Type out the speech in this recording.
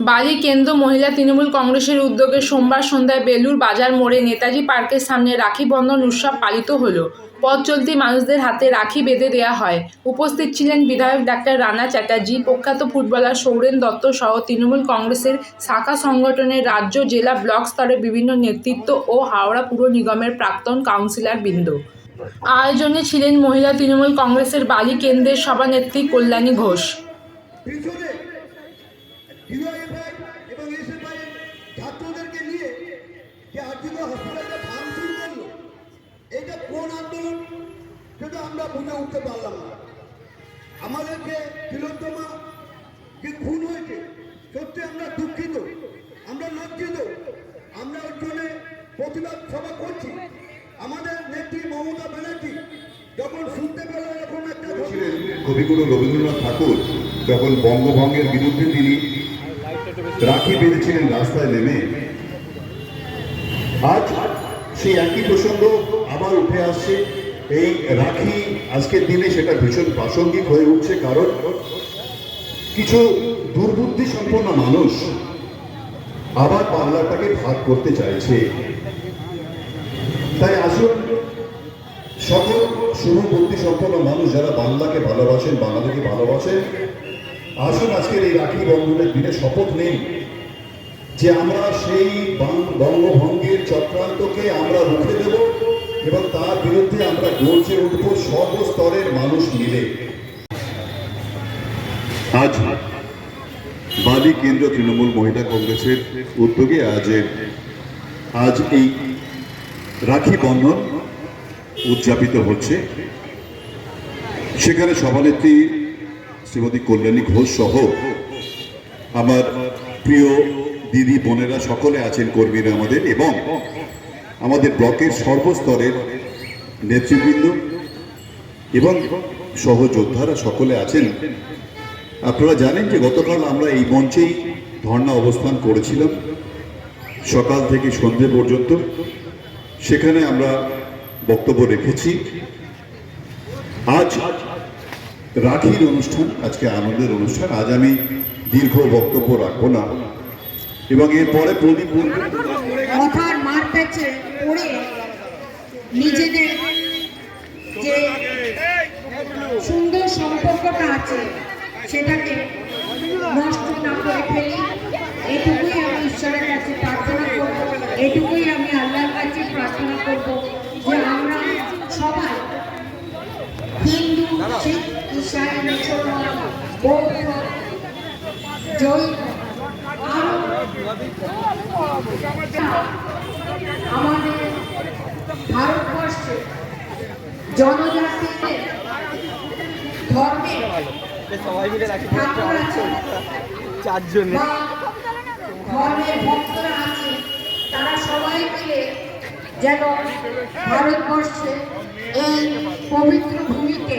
বালি কেন্দ্র মহিলা তৃণমূল কংগ্রেসের উদ্যোগে সোমবার সন্ধ্যায় বেলুর বাজার মোড়ে নেতাজি পার্কের সামনে রাখি বন্ধন উৎসব পালিত হলো। পথ চলতি মানুষদের হাতে রাখি বেঁধে দেওয়া হয়। উপস্থিত ছিলেন বিধায়ক ডাক্তার রানা চ্যাটার্জি, প্রখ্যাত ফুটবলার সৌরেন দত্ত সহ তৃণমূল কংগ্রেসের শাখা সংগঠনের রাজ্য জেলা ব্লক স্তরে বিভিন্ন নেতৃত্ব ও হাওড়া পুর নিগমের প্রাক্তন কাউন্সিলর বৃন্দ। আয়োজনে ছিলেন মহিলা তৃণমূল কংগ্রেসের বালি কেন্দ্রের সভানেত্রী কল্যাণী ঘোষ। বুঝে উঠতে পারলাম না। আমাদেরকে তিলোত্তমা যে খুন হয়েছে? সত্যি আমরা দুঃখিত, আমরা লজ্জিত, আমরা ওর জন্য প্রতিবাদ সভা করছি। আমাদের নেত্রী মমতা ব্যানার্জি যখন শুনতে পেল এরকম একটা কবিগুরু রবীন্দ্রনাথ ঠাকুর, যখন বঙ্গভঙ্গের বিরুদ্ধে তিনি রাখি বেঁধেছিলেন রাস্তায় নেমে। আজ সেই একই প্রসঙ্গ আবার উঠে আসছে। এই রাখি আজকের দিনে সেটা ভীষণ প্রাসঙ্গিক হয়ে উঠছে, কারণ কিছু দুর্বুদ্ধি সম্পন্ন মানুষ আবার বাংলাটাকে ভাগ করতে চাইছে। তাই আসুন, সকল শুভবুদ্ধি সম্পন্ন মানুষ যারা বাংলাকে ভালোবাসেন, বাঙালিকে ভালোবাসেন, আসুন আজকের এই রাখি বন্ধনের দিনে শপথ নেই যে আমরা সেই বঙ্গভঙ্গের চক্রান্তকে আমরা রুখে দেব। এবং তার বিরুদ্ধে আমরা গর্জে উঠব সর্বস্তরের মানুষ মিলে। আজ বালি কেন্দ্র তৃণমূল মহিলা কংগ্রেসের উদ্যোগে আজ আজ এই রাখি বন্ধন উদযাপিত হচ্ছে। সেখানে সভানেত্রী শ্রীমতী কল্যাণী ঘোষ সহ আমার প্রিয় দিদি, বোনেরা সকলে আছেন, কর্মীরা আমাদের এবং আমাদের ব্লকের সর্বস্তরের নেতৃবৃন্দ এবং সহযোদ্ধারা সকলে আছেন। আপনারা জানেন যে গতকাল আমরা এই মঞ্চেই ধর্ণা অবস্থান করেছিলাম, সকাল থেকে সন্ধে পর্যন্ত। সেখানে আমরা বক্তব্য রেখেছি। আজ রাখির অনুষ্ঠান, আজকে আনন্দের অনুষ্ঠান, আজ আমি দীর্ঘ বক্তব্য রাখব না। এবং এরপরে প্রদীপ বলবেন মার পড়ে নিজেদের যে সুন্দর সম্পর্কটা আছে, সেটাকে নষ্ট না করে ফেলি। এটুকুই আমি ঈশ্বরের কাছে প্রার্থনা করব। এটুকুই আমি আল্লাহর কাছে প্রার্থনা করব যে আমরা সবাই হিন্দু, শিখ ইসাই মুসলমান, বৌদ্ধ, জৈন আরও আমাদের ভারতবর্ষে ধর্মে সবাই মিলে চারজনে। ধর্মের ভক্তরা আছে তারা সবাই মিলে যেন ভারতবর্ষে এই পবিত্র ভূমিতে